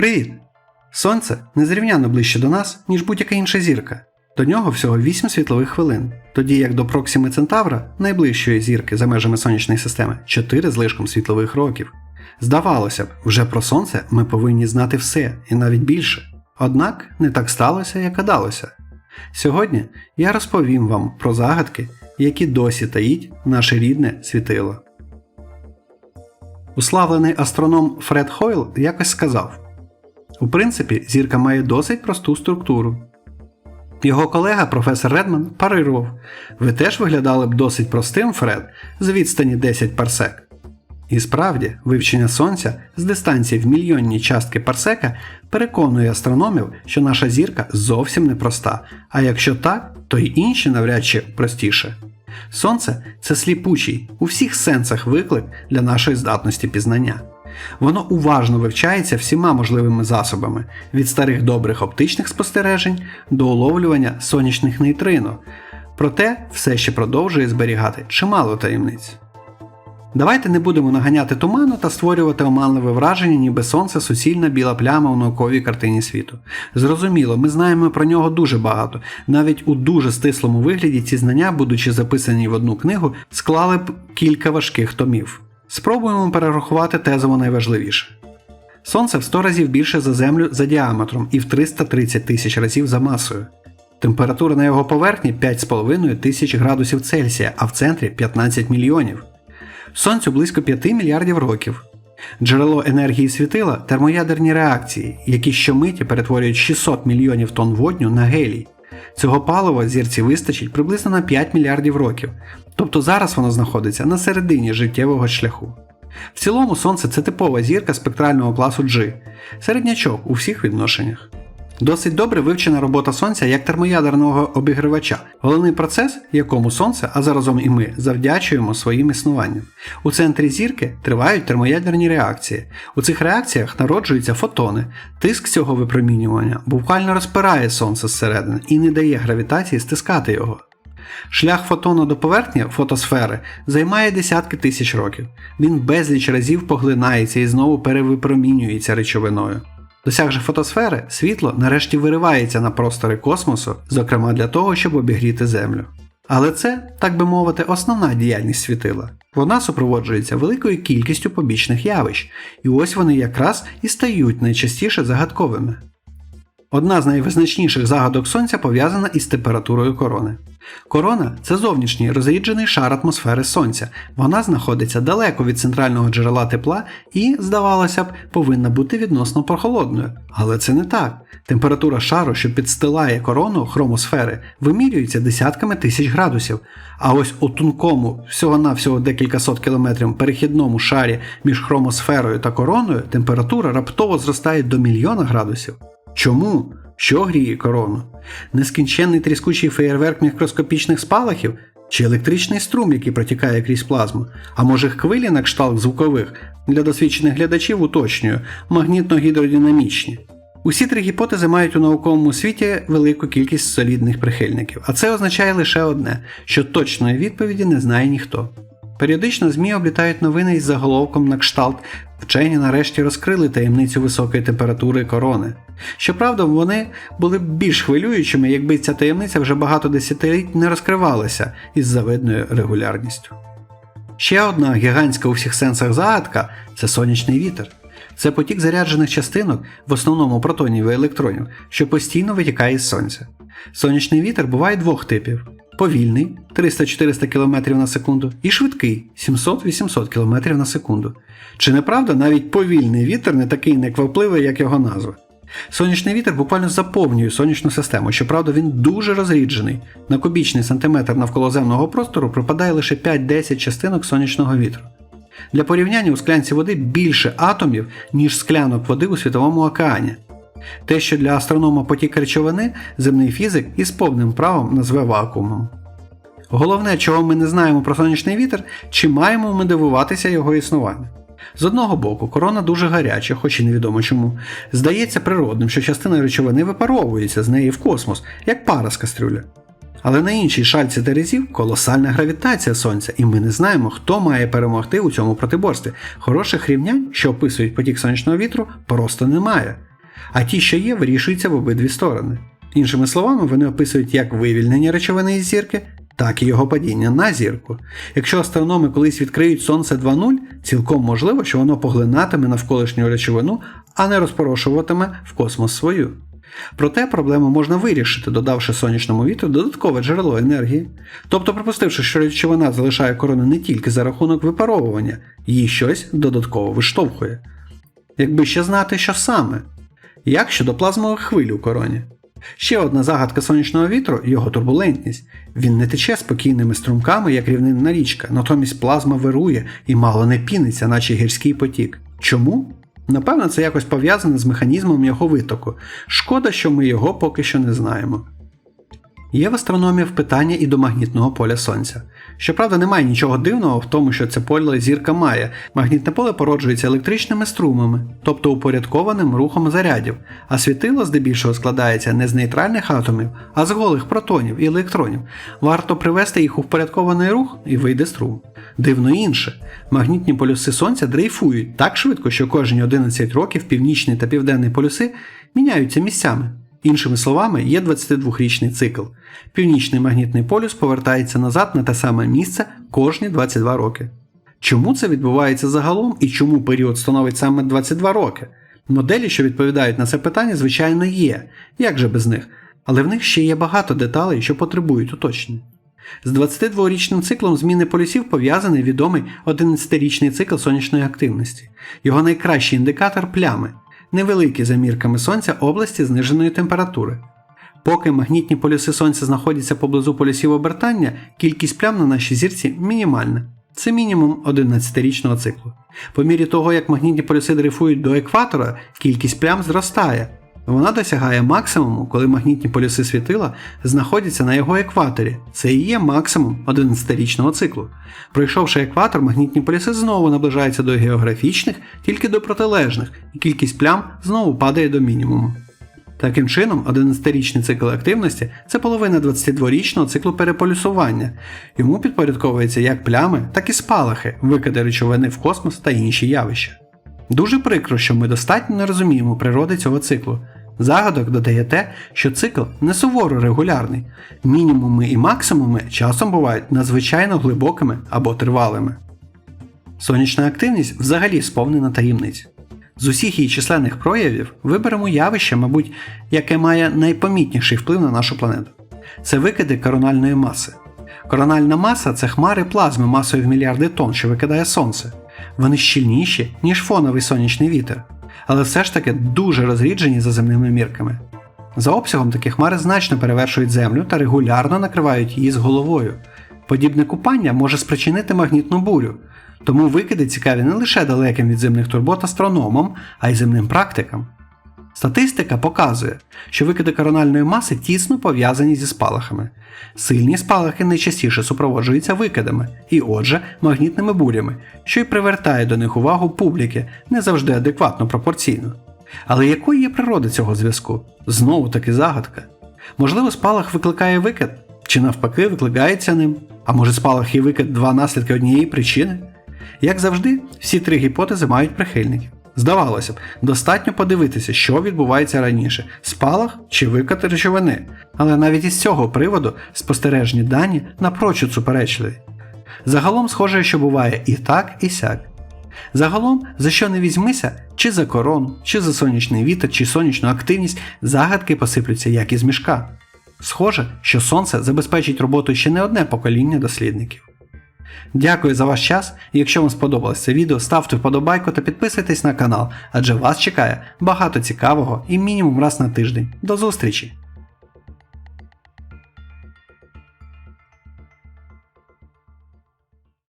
Привіт! Сонце незрівняно ближче до нас, ніж будь-яка інша зірка. До нього всього 8 світлових хвилин, тоді як до Проксіми Центавра, найближчої зірки за межами сонячної системи, 4 з лишком світлових років. Здавалося б, вже про сонце ми повинні знати все і навіть більше. Однак не так сталося, як гадалося. Сьогодні я розповім вам про загадки, які досі таїть наше рідне світило. Уславлений астроном Фред Хойл якось сказав: У принципі, зірка має досить просту структуру. Його колега професор Редман парирував: Ви теж виглядали б досить простим, Фред, з відстані 10 парсек. І справді, вивчення Сонця з дистанції в мільйонні частки парсека переконує астрономів, що наша зірка зовсім не проста, а якщо так, то й інші навряд чи простіше. Сонце це сліпучий у всіх сенсах виклик для нашої здатності пізнання. Воно уважно вивчається всіма можливими засобами від старих добрих оптичних спостережень до уловлювання сонячних нейтрино, проте все ще продовжує зберігати чимало таємниць. Давайте не будемо наганяти туману та створювати оманливе враження, ніби сонце суцільна біла пляма у науковій картині світу. Зрозуміло, ми знаємо про нього дуже багато. Навіть у дуже стислому вигляді ці знання, будучи записані в одну книгу, склали б кілька важких томів. Спробуємо перерахувати тезово найважливіше. Сонце в 100 разів більше за Землю за діаметром і в 330 тисяч разів за масою. Температура на його поверхні 5,5 тисяч градусів Цельсія, а в центрі 15 мільйонів. Сонцю близько 5 мільярдів років. Джерело енергії світила термоядерні реакції, які щомиті перетворюють 600 мільйонів тонн водню на гелій. Цього палива зірці вистачить приблизно на 5 мільярдів років, тобто зараз воно знаходиться на середині життєвого шляху. В цілому Сонце це типова зірка спектрального класу G, середнячок у всіх відношеннях. Досить добре вивчена робота Сонця як термоядерного обігрівача, головний процес, якому Сонце, а заразом і ми, завдячуємо своїм існуванням. У центрі зірки тривають термоядерні реакції. У цих реакціях народжуються фотони. Тиск цього випромінювання буквально розпирає Сонце зсередини і не дає гравітації стискати його. Шлях фотону до поверхні фотосфери займає десятки тисяч років. Він безліч разів поглинається і знову перевипромінюється речовиною. Досягши фотосфери, світло нарешті виривається на простори космосу, зокрема для того, щоб обігріти Землю. Але це, так би мовити, основна діяльність світила. Вона супроводжується великою кількістю побічних явищ, і ось вони якраз і стають найчастіше загадковими. Одна з найвизначніших загадок Сонця пов'язана із температурою корони. Корона це зовнішній розріджений шар атмосфери Сонця. Вона знаходиться далеко від центрального джерела тепла і, здавалося б, повинна бути відносно прохолодною. Але це не так. Температура шару, що підстилає корону хромосфери, вимірюється десятками тисяч градусів. А ось у тонкому, всього-навсього декілька сот кілометрів перехідному шарі між хромосферою та короною температура раптово зростає до мільйона градусів. Чому? Що гріє корону? Нескінченний тріскучий феєрверк мікроскопічних спалахів чи електричний струм, який протікає крізь плазму, а може хвилі на кшталт звукових для досвідчених глядачів уточнюю, магнітно-гідродинамічні. Усі три гіпотези мають у науковому світі велику кількість солідних прихильників, а це означає лише одне, що точної відповіді не знає ніхто. Періодично ЗМІ облітають новини із заголовком на кшталт Вчені нарешті розкрили таємницю високої температури корони. Щоправда, вони були б більш хвилюючими, якби ця таємниця вже багато десятиліть не розкривалася із завидною регулярністю. Ще одна гігантська у всіх сенсах загадка це сонячний вітер. Це потік заряджених частинок, в основному протонів і електронів, що постійно витікає із сонця. Сонячний вітер буває двох типів: повільний 300-400 км на секунду, і швидкий 700-800 км на секунду. Чи не правда, навіть повільний вітер не такий неквапливий, як його назва. Сонячний вітер буквально заповнює сонячну систему, щоправда, він дуже розріджений. На кубічний сантиметр навколо земного простору припадає лише 5-10 частинок сонячного вітру. Для порівняння у склянці води більше атомів, ніж склянок води у світовому океані. Те, що для астронома потік речовини, земний фізик із повним правом назве вакуумом. Головне, чого ми не знаємо про сонячний вітер, чи маємо ми дивуватися його існуванню. З одного боку, корона дуже гаряча, хоч і невідомо чому. Здається природним, що частина речовини випаровується з неї в космос, як пара з кастрюля. Але на іншій шальці Терезів колосальна гравітація Сонця, і ми не знаємо, хто має перемогти у цьому протиборстві. Хороших рівнянь, що описують потік сонячного вітру, просто немає. А ті, що є, вирішуються в обидві сторони. Іншими словами, вони описують як вивільнення речовини із зірки, так і його падіння на зірку. Якщо астрономи колись відкриють Сонце 2.0, цілком можливо, що воно поглинатиме навколишню речовину, а не розпорошуватиме в космос свою. Проте проблему можна вирішити, додавши сонячному вітру додаткове джерело енергії. Тобто, припустивши, що речовина залишає корону не тільки за рахунок випаровування, її щось додатково виштовхує. Якби ще знати, що саме. Як щодо плазмових хвиль у короні? Ще одна загадка сонячного вітру його турбулентність. Він не тече спокійними струмками, як рівнинна річка, натомість плазма вирує і мало не піниться, наче гірський потік. Чому? Напевно, це якось пов'язане з механізмом його витоку. Шкода, що ми його поки що не знаємо. Є в астрономів питання і до магнітного поля Сонця. Щоправда, немає нічого дивного в тому, що це поле зірка має. Магнітне поле породжується електричними струмами, тобто упорядкованим рухом зарядів, а світило здебільшого складається не з нейтральних атомів, а з голих протонів і електронів. Варто привести їх у впорядкований рух і вийде струм. Дивно інше. Магнітні полюси Сонця дрейфують так швидко, що кожні 11 років північний та південний полюси міняються місцями. Іншими словами, є 22-річний цикл. Північний магнітний полюс повертається назад на те саме місце кожні 22 роки. Чому це відбувається загалом і чому період становить саме 22 роки? Моделі, що відповідають на це питання, звичайно, є, як же без них, але в них ще є багато деталей, що потребують уточнень. З 22-річним циклом зміни полюсів пов'язаний відомий 11-річний цикл сонячної активності. Його найкращий індикатор плями невеликі за мірками Сонця області зниженої температури. Поки магнітні полюси Сонця знаходяться поблизу полюсів обертання, кількість плям на нашій зірці мінімальна. Це мінімум 11-річного циклу. По мірі того, як магнітні полюси дрейфують до екватора, кількість плям зростає. Вона досягає максимуму, коли магнітні полюси світила знаходяться на його екваторі. Це і є максимум 11-річного циклу. Пройшовши екватор, магнітні полюси знову наближаються до географічних, тільки до протилежних, і кількість плям знову падає до мінімуму. Таким чином, 11-річний цикл активності це половина 22-річного циклу переполюсування. Йому підпорядковуються як плями, так і спалахи, викиди речовини в космос та інші явища. Дуже прикро, що ми достатньо не розуміємо природи цього циклу. Загадок додає те, що цикл не суворо регулярний, мінімуми і максимуми часом бувають надзвичайно глибокими або тривалими. Сонячна активність взагалі сповнена таємниць. З усіх її численних проявів виберемо явище, мабуть, яке має найпомітніший вплив на нашу планету. Це викиди корональної маси. Корональна маса це хмари плазми масою в мільярди тонн, що викидає Сонце. Вони щільніші, ніж фоновий сонячний вітер, але все ж таки дуже розріджені за земними мірками. За обсягом такі хмари значно перевершують Землю та регулярно накривають її з головою. Подібне купання може спричинити магнітну бурю, тому викиди цікаві не лише далеким від земних турбот астрономам, а й земним практикам. Статистика показує, що викиди корональної маси тісно пов'язані зі спалахами. Сильні спалахи найчастіше супроводжуються викидами і, отже, магнітними бурями, що й привертає до них увагу публіки не завжди адекватно пропорційно. Але якою є природа цього зв'язку? Знову таки загадка. Можливо, спалах викликає викид, чи навпаки викликається ним, а може спалах і викид два наслідки однієї причини? Як завжди, всі три гіпотези мають прихильників. Здавалося б, достатньо подивитися, що відбувається раніше спалах чи викид речовини, але навіть із цього приводу спостережні дані напрочуд суперечливі. Загалом схоже, що буває і так, і сяк. Загалом, за що не візьмися, чи за корону, чи за сонячний вітер, чи сонячну активність, загадки посиплються як із мішка. Схоже, що сонце забезпечить роботу ще не одне покоління дослідників. Дякую за ваш час. Якщо вам сподобалось це відео, ставте вподобайку та підписуйтесь на канал, адже вас чекає багато цікавого і мінімум раз на тиждень. До зустрічі!